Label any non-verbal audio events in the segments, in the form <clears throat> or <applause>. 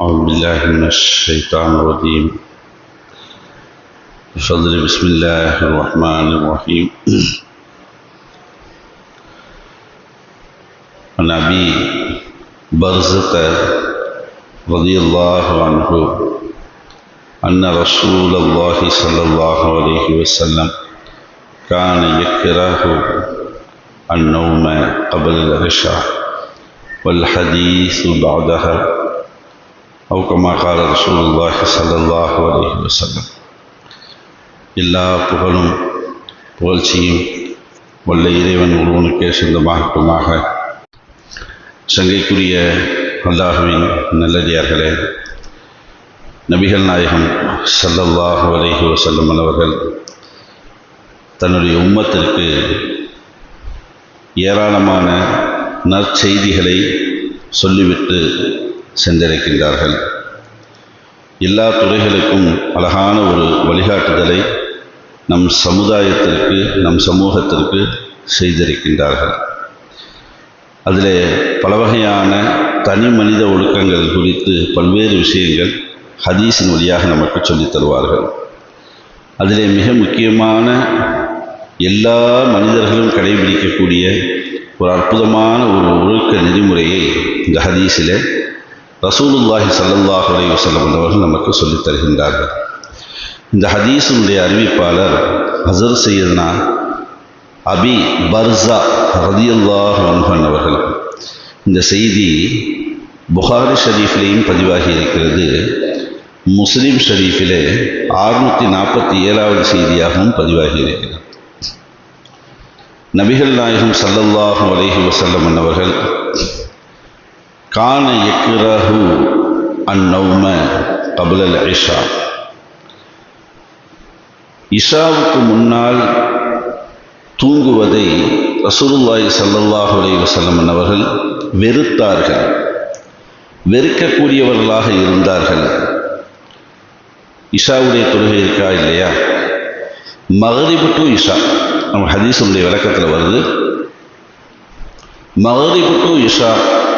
أعوذ بالله من الشيطان الرجيم. بفضل بسم الله الرحمن الرحيم. <clears throat> عن أبي برزة رضي الله عنه أن رسول الله صلى الله عليه وسلم كان يكره النوم قبل العشاء والحديث بعدها. أو كما قال رسول الله صلى الله عليه وسلم எல்லா புகழும் புகழ்ச்சியும் வல்ல இறைவன் ஒருவனுக்கே சொந்தமாகட்டுமாக சங்கைக்குரிய அல்லாஹுவின் நல்லடியார்களே நபிகள் நாயகம் ஸல்லல்லாஹு அலைஹி வஸல்லம் அவர்கள் தன்னுடைய உம்மத்திற்கு ஏராளமான நற்செய்திகளை சொல்லிவிட்டு சென்றிருக்கின்றார்கள். எல்லா துறைகளுக்கும் அழகான ஒரு வழிகாட்டுதலை நம் சமுதாயத்திற்கு நம் சமூகத்திற்கு செய்திருக்கின்றார்கள். அதிலே பல வகையான தனி மனித ஒழுக்கங்கள் குறித்து பல்வேறு விஷயங்கள் ஹதீஸின் வழியாக நமக்கு சொல்லித் தருவார்கள். அதிலே மிக முக்கியமான எல்லா மனிதர்களும் கடைபிடிக்கக்கூடிய ஒரு அற்புதமான ஒரு ஒழுக்க நெறிமுறையை இந்த ஹதீஸிலே ரசூலுல்லாஹி சல்லாஹ் அலைஹி வஸல்லம் அவர்கள் நமக்கு சொல்லித் தருகின்றார்கள். இந்த ஹதீஸுடைய அறிவிப்பாளர் ஹசர் சையத்னா அபி பர்சா ரதியல்லாஹு அன்ஹன் அவர்கள். இந்த செய்தி புகாரி ஷரீஃபிலேயும் பதிவாகி இருக்கிறது. முஸ்லீம் ஷரீஃபிலே ஆறுநூற்றி நாற்பத்தி ஏழாவது செய்தியாகவும் பதிவாகி இருக்கிறது. நபிகள் நாயகம் சல்லல்லாஹு அலைஹி வசல்லம் அவர்கள் கான எக்ரஹு அந்நௌம கபுலல் ஐஷா இஷாவுக்கு முன்னால் தூங்குவதை ரசூலுல்லாஹி சல்லல்லாஹு அலைவசல்லமன் அவர்கள் வெறுத்தார்கள். வெறுக்கக்கூடியவர்களாக இருந்தார்கள். இஷாவுடைய தொழுகை இருக்கா இல்லையா? மகரிபு டு இஷா. நம்ம ஹதீஸுடைய விளக்கத்தில் வருது. மகரிபு டு இஷா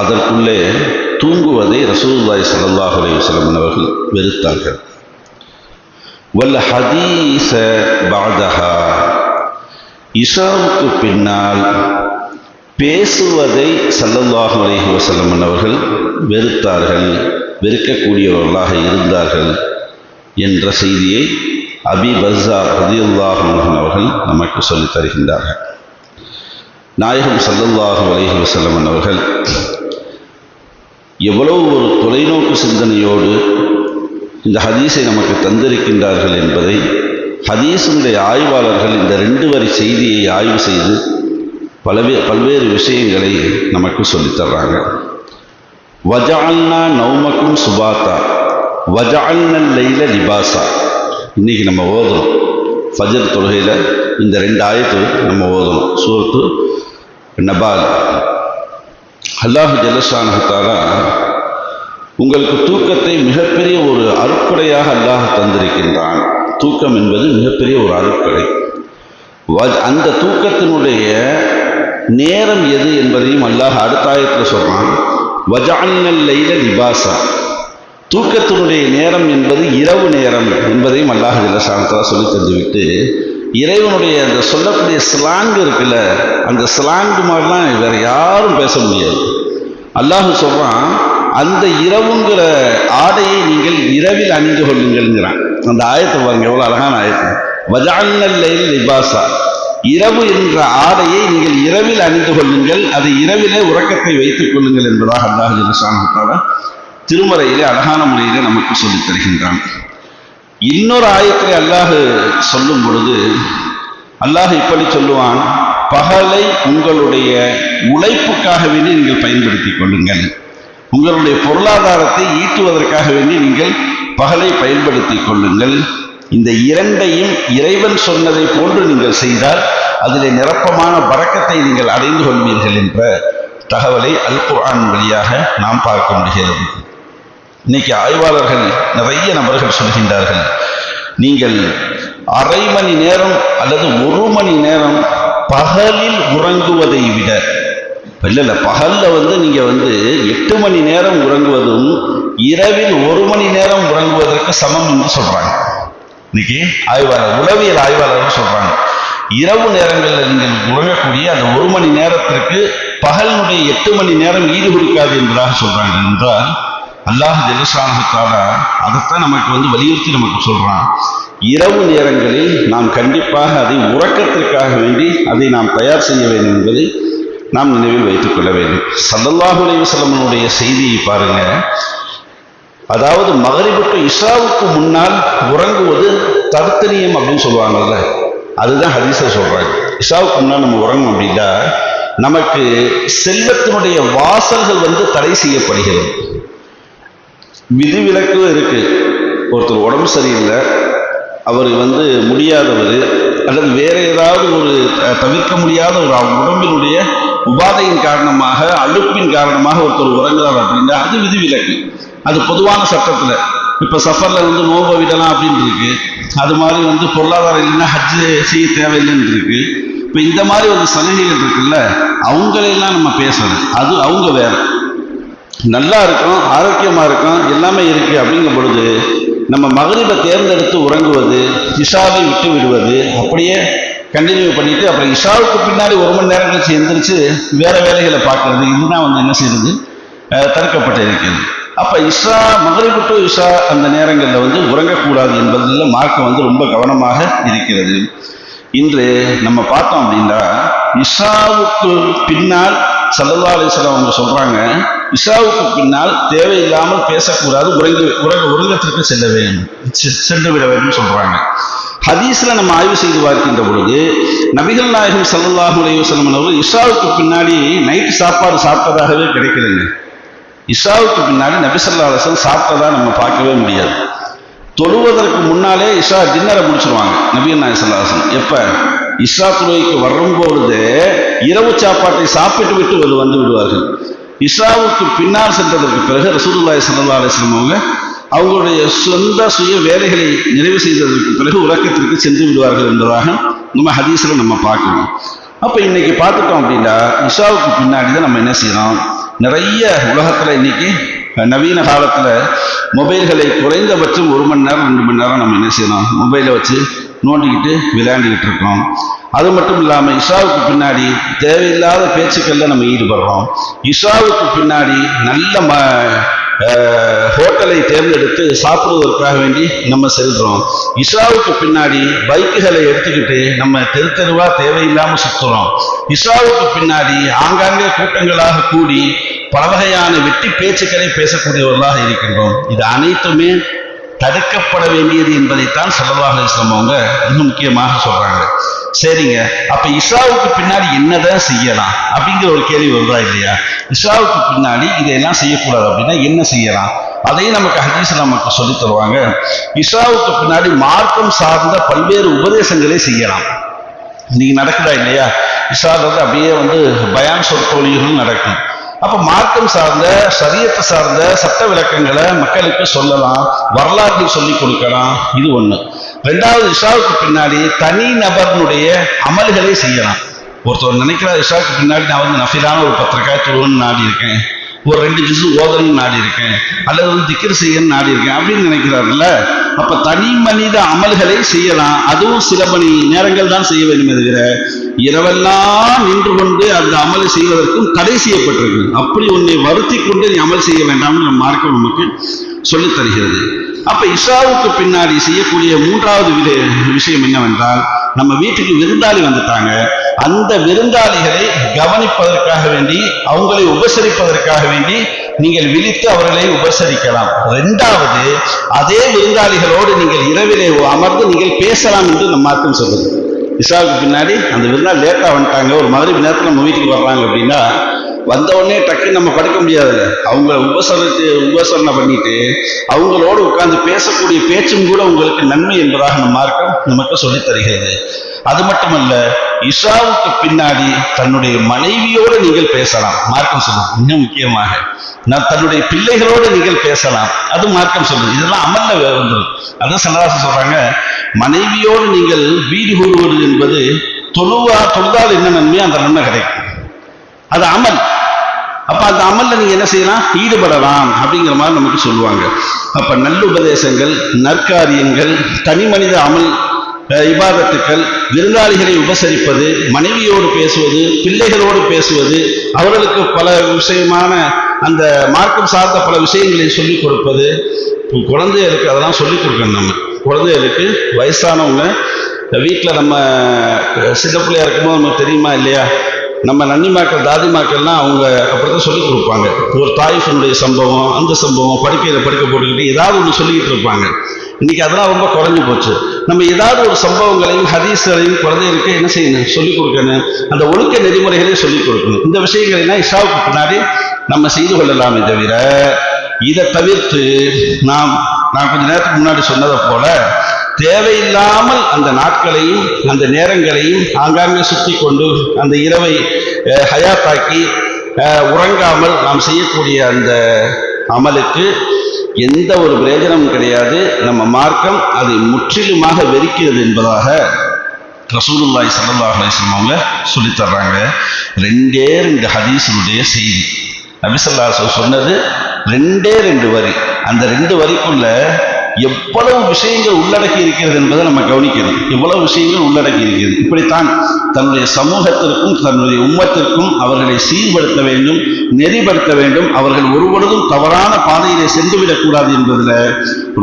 அதற்குள்ளே தூங்குவதை ரசூல்லாய் ஸல்லல்லாஹு அலைஹி வஸல்லம் அவர்கள் வெறுத்தார்கள். வல்ல ஹதீச பாதஹா இஷாவுக்கு பின்னால் பேசுவதை சல்லல்லாஹு அலஹி வஸல்லம் அவர்கள் வெறுத்தார்கள் வெறுக்கக்கூடியவர்களாக இருந்தார்கள் என்ற செய்தியை அபி பஸ்ஸா ரதியுல்லாஹ் அவர்கள் நமக்கு சொல்லித் தருகின்றார்கள். நாயகம் சல்லல்லாஹு அலஹி வஸல்லம் அவர்கள் எவ்வளவு ஒரு தொலைநோக்கு சிந்தனையோடு இந்த ஹதீஸை நமக்கு தந்திருக்கின்றார்கள் என்பதை ஹதீஸுடைய ஆய்வாளர்கள் இந்த ரெண்டு வரி செய்தியை ஆய்வு செய்து பலவே பல்வேறு விஷயங்களை நமக்கு சொல்லித்தர்றாங்க வஜால்னா நௌமக்கும் சுபாத்தா வஜால்னல் லைல லிபாசா. இன்றைக்கி நம்ம ஓதுறோம். ஃபஜர் தொழுகையில் இந்த ரெண்டு ஆயத்து நம்ம ஓதணும் சூரத்து நபால். அல்லாஹ் ஜலசானகத்தாரா உங்களுக்கு தூக்கத்தை மிகப்பெரிய ஒரு அருட்கொடையாக அல்லாஹ் தந்திருக்கின்றான். தூக்கம் என்பது மிகப்பெரிய ஒரு அருட்கொடை. அந்த தூக்கத்தினுடைய நேரம் எது என்பதையும் அல்லாஹ் அடுத்த ஆயத்தில் சொல்கிறான் வஜானல் லைல லிபாசா. தூக்கத்தினுடைய நேரம் என்பது இரவு நேரம் என்பதையும் அல்லாஹ் ஜலசானத்தாரா சொல்லி தந்துவிட்டு இறைவனுடைய அந்த சொல்லக்கூடிய ஸ்லாங் இருக்குல்ல அந்த ஸ்லாங் மாதிரிலாம் வேற யாரும் பேச முடியாது. அல்லாஹு சொல்கிறான் அந்த இரவுங்கிற ஆடையை நீங்கள் இரவில் அணிந்து கொள்ளுங்கள்ங்கிறான். அந்த ஆயத்தை பாருங்க எவ்வளோ அழகான ஆயத்து. வஜானல்லைல் லிபாசா. இரவு என்ற ஆடையை நீங்கள் இரவில் அணிந்து கொள்ளுங்கள் அதை இரவிலே உறக்கத்தை வைத்துக் கொள்ளுங்கள் என்பதாக அல்லாஹ் ஜலசானத்தால திருமறையிலே அழகான முறையிலே நமக்கு சொல்லித் தருகின்றான். இன்னொரு ஆயத்திலே அல்லாஹு சொல்லும் பொழுது அல்லாஹ் இப்படி சொல்லுவான் பகலை உங்களுடைய உழைப்புக்காக வேண்டி நீங்கள் பயன்படுத்திக் கொள்ளுங்கள். உங்களுடைய பொருளாதாரத்தை ஈட்டுவதற்காக வேண்டி நீங்கள் பகலை பயன்படுத்திக் கொள்ளுங்கள். இந்த இரண்டையும் இறைவன் சொன்னதை போன்று நீங்கள் செய்தால் அதிலே நிரப்பமான பறக்கத்தை நீங்கள் அடைந்து கொள்வீர்கள் என்ற தகவலை அல் குர்ஆன் வழியாக நாம் பார்க்க முடிகிறது. இன்னைக்கு ஆய்வாளர்கள் நிறைய நபர்கள் சொல்கின்றார்கள். நீங்கள் அரை மணி நேரம் அல்லது ஒரு மணி நேரம் பகலில் உறங்குவதை விட இல்லை இல்லை பகலில் வந்து நீங்கள் வந்து எட்டு மணி நேரம் உறங்குவதும் இரவில் ஒரு மணி நேரம் உறங்குவதற்கு சமம் என்று சொல்கிறாங்க இன்னைக்கு ஆய்வாளர் உளவியல் ஆய்வாளர்கள் சொல்கிறாங்க இரவு நேரங்களில் நீங்கள் உறங்கக்கூடிய அந்த ஒரு மணி நேரத்திற்கு பகலினுடைய எட்டு மணி நேரம் ஈடு கொடுக்காது என்பதாக சொல்றாங்க. என்றால் அல்லாஹ் ஜெலுசானத்தால அதைத்தான் நமக்கு வந்து வலியுறுத்தி நமக்கு சொல்றான். இரவு நேரங்களில் நாம் கண்டிப்பாக அதை உறக்கத்திற்காக வேண்டி அதை நாம் தயார் செய்ய வேண்டும் என்பதை நாம் நினைவில் வைத்துக் கொள்ள வேண்டும். சல்லல்லாஹுலே அலைஹி செய்தியை பாருங்க. அதாவது மகரிபுக்கு இஷாவுக்கு முன்னால் உறங்குவது தர்த்தனியம் அப்படின்னு சொல்லுவாங்கல்ல. அதுதான் ஹதீஸை சொல்றாங்க. இஷாவுக்கு முன்னால் நம்ம உறங்கும் அப்படின்னா நமக்கு செல்வத்தினுடைய வாசல்கள் வந்து தடை செய்யப்படுகிறது. விதிவிலக்கும் இருக்கு. ஒருத்தர் உடம்பு சரியில்லை அவர் வந்து முடியாதவர் அல்லது வேற ஏதாவது ஒரு தவிர்க்க முடியாத ஒரு உடம்பினுடைய உபாதையின் காரணமாக அழுப்பின் காரணமாக ஒருத்தர் உறங்குறார் அப்படின்னா அது விதிவிலக்கு. அது பொதுவான சட்டத்தில். இப்போ சஃபரில் வந்து நோம்பை விடலாம் அப்படின்னு இருக்கு அது மாதிரி வந்து பொருளாதாரம் இல்லைன்னா ஹஜ்ஜு செய்ய தேவையில்லைன்னு இருக்கு இப்போ இந்த மாதிரி ஒரு சலுகைகள் இருக்குல்ல அவங்களையெல்லாம் நம்ம பேசணும். அது அவங்க வேறு நல்லா இருக்கும் ஆரோக்கியமாக இருக்கும் எல்லாமே இருக்கு அப்படிங்கும் பொழுது நம்ம மகரிபை தேர்ந்தெடுத்து உறங்குவது இஷாவை விட்டு விடுவது அப்படியே கண்டினியூ பண்ணிட்டு அப்புறம் இஷாவுக்கு பின்னாடி ஒரு மணி நேரம் கழிச்சு எந்திரிச்சு வேற வேலைகளை பார்க்கறது இதுதான் வந்து என்ன செய்யுது? தடுக்கப்பட்டு இருக்கிறது அப்ப இஷா மகரிபு டு இஷா அந்த நேரங்களில் வந்து உறங்கக்கூடாது என்பதில் மார்க்கம் வந்து ரொம்ப கவனமாக இருக்கிறது. இன்று நம்ம பார்த்தோம் அப்படின்னா இஷாவுக்கு பின்னால் சல்லல்லா அலிஸ்லாம் அவங்க சொல்றாங்க இஷாவுக்கு பின்னால் தேவையில்லாமல் பேசக்கூடாது உறங்கு உறங்க உறங்கத்திற்கு செல்ல வேண்டும். சென்று விட வேண்டும் சொல்றாங்க. ஹதீஸ்ல நம்ம ஆய்வு செய்து பார்க்கின்ற பொழுது நபிகள் நாயகம் சல்லல்லாஹு அலைஹி அவர்கள் இஷாவுக்கு பின்னாடி நைட்டு சாப்பாடு சாப்பிட்டதாகவே கிடைக்கலைங்க. இஷாவுக்கு பின்னாடி நபிசல்லா அலிஸ்லாம் சாப்பிட்டதா நம்ம பார்க்கவே முடியாது. தொழுவதற்கு முன்னாலே இஷா டின்னரை முடிச்சிருவாங்க நபிகள் நாயகம் ஸல்லல்லாஹு எப்போ? இஷா துறைக்கு வரும்பொழுது இரவு சாப்பாட்டை சாப்பிட்டு விட்டு வந்து வந்து விடுவார்கள். இஷாவுக்கு பின்னால் சென்றதற்கு பிறகு ரசூதுல்லாய் ஸல்லல்லாஹு அலைஹி அவங்க அவங்களுடைய சொந்த சுய வேலைகளை நிறைவு செய்ததற்கு பிறகு உறக்கத்திற்கு சென்று விடுவார்கள் என்பதாக நம்ம ஹதீஸில் நம்ம பார்க்கணும் அப்போ இன்னைக்கு பார்த்துட்டோம் அப்படின்னா இஷாவுக்கு பின்னாடி தான் நம்ம என்ன செய்யறோம்? நிறைய உலகத்தில் இன்னைக்கு நவீன காலத்தில் மொபைல்களை குறைந்தபட்சம் ஒரு மணி நேரம் ரெண்டு மணி நேரம் நம்ம என்ன செய்யணும்? மொபைலை வச்சு நோண்டிக்கிட்டு விளையாண்டுக்கிட்டு இருக்கோம். அது மட்டும் இல்லாமல் இஷாவுக்கு பின்னாடி தேவையில்லாத பேச்சுக்களில் நம்ம ஈடுபடுறோம். இஷாவுக்கு பின்னாடி நல்ல ம ஹோட்டலை தேர்ந்தெடுத்து சாப்பிடுவதற்காக வேண்டி நம்ம செல்கிறோம் இஷாவுக்கு பின்னாடி பைக்குகளை எடுத்துக்கிட்டு நம்ம தெரு தெருவாக தேவையில்லாமல் சுற்றுறோம் இஷாவுக்கு பின்னாடி ஆங்காங்கே கூட்டங்களாக கூடி பல வகையான வெட்டி பேச்சுக்களை பேசக்கூடியவர்களாக இருக்கின்றோம். இது அனைத்துமே தடுக்கப்பட வேண்டியது என்பதைத்தான் சல்லல்லாஹு இஸ்லாம் அவங்க மிக முக்கியமாக சொல்றாங்க. சரிங்க. அப்ப இஷாவுக்கு பின்னாடி என்னதான் செய்யலாம்? அப்படிங்கிற ஒரு கேள்வி வருதா இல்லையா? இஷாவுக்கு பின்னாடி இதையெல்லாம் செய்யக்கூடாது அப்படின்னா என்ன செய்யலாம்? அதையும் நமக்கு ஹதீஸ்ல நமக்கு சொல்லித் தருவாங்க. இஷாவுக்கு பின்னாடி மார்க்கம் சார்ந்த பல்வேறு உபதேசங்களை செய்யலாம். இன்னைக்கு நடக்குதா இல்லையா? இஸ்ரான்றது அப்படியே வந்து பயான் சொற்பொழிவுகள் நடக்கும். அப்ப மார்க்கம் சார்ந்த சரியத்தை சார்ந்த சட்ட விளக்கங்களை மக்களுக்கு சொல்லலாம் வரலாற்றை சொல்லி கொடுக்கலாம். இது ஒண்ணு. ரெண்டாவது இஷாவுக்கு பின்னாடி தனி நபர்னுடைய அமல்களை செய்யலாம். ஒருத்தர் நினைக்கிறார் இஷாவுக்கு பின்னாடி நான் வந்து நஃபிலான ஒரு பத்திரிக்காய் துருவன்னு நாடி இருக்கேன். ஒரு ரெண்டு ஜிசு ஓதன்னு நாடி இருக்கேன். அல்லது வந்து திக்ர் செய்யன்னு நாடி இருக்கேன் அப்படின்னு நினைக்கிறாருல்ல? அப்ப தனி மனித அமல்களை செய்யலாம். அதுவும் சில மணி நேரங்கள் தான் செய்ய வேண்டும் தவிர இரவெல்லாம் நின்று கொண்டு அந்த அமலை செய்வதற்கும் தடை செய்யப்பட்டிருக்கு அப்படி உன்னை வருத்தி கொண்டு நீ அமல் செய்ய வேண்டாம்னு நம்ம மார்க்கம் நமக்கு சொல்லித் தருகிறது. அப்ப இஷாவுக்கு பின்னாடி செய்யக்கூடிய மூன்றாவது வித விஷயம் என்னவென்றால் நம்ம வீட்டுக்கு விருந்தாளி வந்துட்டாங்க. அந்த விருந்தாளிகளை கவனிப்பதற்காக வேண்டி அவங்களை உபசரிப்பதற்காக வேண்டி நீங்கள் விழித்து அவர்களை உபசரிக்கலாம். ரெண்டாவது அதே விருந்தாளிகளோடு நீங்கள் இரவிலே அமர்ந்து நீங்கள் பேசலாம் என்று நம் மார்க்கம் சொல்லுது இஷாவுக்கு பின்னாடி அந்த விருந்தாள் லேட்டாக வந்துட்டாங்க. ஒரு மாதிரி நேரத்தில் நம்ம வீட்டுக்கு வர்றாங்க அப்படின்னா வந்த உடனே டக்குன்னு நம்ம படுக்க முடியாதுல்ல அவங்க உபசரித்து உபசரணை பண்ணிட்டு அவங்களோடு உட்கார்ந்து பேசக்கூடிய பேச்சும் கூட உங்களுக்கு நன்மை என்பதாக நம்ம மார்க்கம் நமக்கு சொல்லித் தருகிறது. அது மட்டுமல்ல இஷாவுக்கு பின்னாடி தன்னுடைய மனைவியோடு நீங்கள் பேசலாம். மார்க்கம் சொல்லுது மிக முக்கியமாக நான் தன்னுடைய பிள்ளைகளோடு நீங்கள் பேசலாம். அது மார்க்கம் சொல்லுது. இதெல்லாம் அமல்ல வந்துடும் அதான் சன்னதாசன் சொல்றாங்க மனைவியோடு நீங்கள் வீடு கூறுவது என்பது தொழுவா தொழுதால் என்ன நன்மையோ அந்த நன்மை கிடைக்கும். அது அமல். அப்ப அந்த அமல்ல நீங்க என்ன செய்யலாம்? ஈடுபடலாம் அப்படிங்கிற மாதிரி நமக்கு சொல்லுவாங்க. அப்ப நல்லுபதேசங்கள் நற்காரியங்கள் தனி மனித அமல் இபாதத்துக்கள் விருந்தாளிகளை உபசரிப்பது மனைவியோடு பேசுவது பிள்ளைகளோடு பேசுவது அவர்களுக்கு பல விஷயமான அந்த மார்க்கம் சார்ந்த பல விஷயங்களை சொல்லிக் கொடுப்பது குழந்தைகளுக்கு அதெல்லாம் சொல்லிக் கொடுக்கணும் நம்ம. குழந்தைகளுக்கு வயசானவங்க வீட்டில் நம்ம அஹ், சின்ன பிள்ளையா இருக்கும்போது நமக்கு தெரியுமா இல்லையா? நம்ம நன்னிமாக்கள் தாதிமாக்கள்லாம் அவங்க அப்படித்தான் சொல்லிக் கொடுப்பாங்க. ஒரு தாயிஃபனுடைய சம்பவம் அந்த சம்பவம் படுக்கையில் படுக்க போட்டுக்கிட்டு ஏதாவது ஒன்று சொல்லிக்கிட்டு இருப்பாங்க. இன்னைக்கு அதெல்லாம் ரொம்ப குறைஞ்சு போச்சு. நம்ம ஏதாவது ஒரு சம்பவங்களையும் ஹதீஸ்களையும் குழந்தைகளுக்கு என்ன செய்யணும்? சொல்லிக் கொடுக்கணும். அந்த ஒழுக்க நெறிமுறைகளையும் சொல்லிக் கொடுக்கணும். இந்த விஷயங்களெல்லாம் இஷாவுக்கு பின்னாடி நம்ம செய்து கொள்ளலாமே தவிர இதை தவிர்த்து நாம் நான் கொஞ்ச நேரத்துக்கு முன்னாடி சொன்னதை போல தேவையில்லாமல் அந்த நாட்களையும் அந்த நேரங்களையும் ஆங்காங்கே சுற்றி கொண்டு அந்த இரவை ஹயாத்தாக்கி உறங்காமல் நாம் செய்யக்கூடிய அந்த அமலுக்கு எந்த ஒரு பிரயோஜனமும் கிடையாது. நம்ம மார்க்கம் அதை முற்றிலுமாக வெறுக்கிறது என்பதாக ரசூலுல்லாய் சல்லாஹ் அவங்க சொல்லித் தர்றாங்க. ரெண்டே ரெண்டு ஹதீஸினுடைய செய்தி. நபிசல்லா சொன்னது ரெண்டே ரெண்டு வரி. அந்த ரெண்டு வரிக்குள்ள எவ்வளவு விஷயங்கள் உள்ளடக்கி இருக்கிறது என்பதை நம்ம கவனிக்கணும். எவ்வளவு விஷயங்கள் உள்ளடக்கி இருக்கிறது. இப்படித்தான் தன்னுடைய சமூகத்திற்கும் தன்னுடைய உம்மத்திற்கும் அவர்களை சீர்படுத்த வேண்டும் நெறிப்படுத்த வேண்டும். அவர்கள் ஒருபொழுதும் தவறான பாதையிலே சென்றுவிடக்கூடாது என்பதில்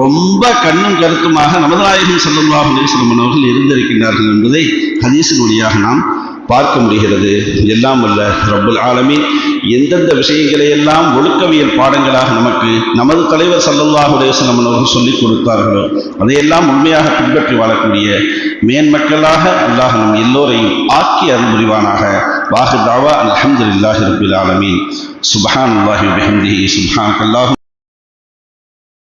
ரொம்ப கண்ணும் கருத்துமாக நமதநாயகம் ஸல்லல்லாஹு அலைஹி வஸல்லம் அவர்கள் இருந்திருக்கின்றார்கள் என்பதை ஹதீசின் வழியாக நாம் பார்க்க முடிகிறது. எல்லாம் அல்ல ரப்புல் ஆலமீன். எந்தெந்த விஷயங்களை எல்லாம் ஒழுக்கவியல் பாடங்களாக நமக்கு நமது தலைவர் சல்லல்லாஹு அலைஹி அவர்கள் சொல்லிக் கொடுத்தார்களோ அதையெல்லாம் உண்மையாக பின்பற்றி வாழக்கூடிய மேன்மக்களாக அல்லாஹ் நம் எல்லோரையும் ஆக்கி அருள்புரிவானாக வாஹு தாவா இல்லாஹி ரப்பில் ஆலமீன். சுபஹான் அல்லாஹி சுபஹான் சுப்ஹானக்கல்லாஹு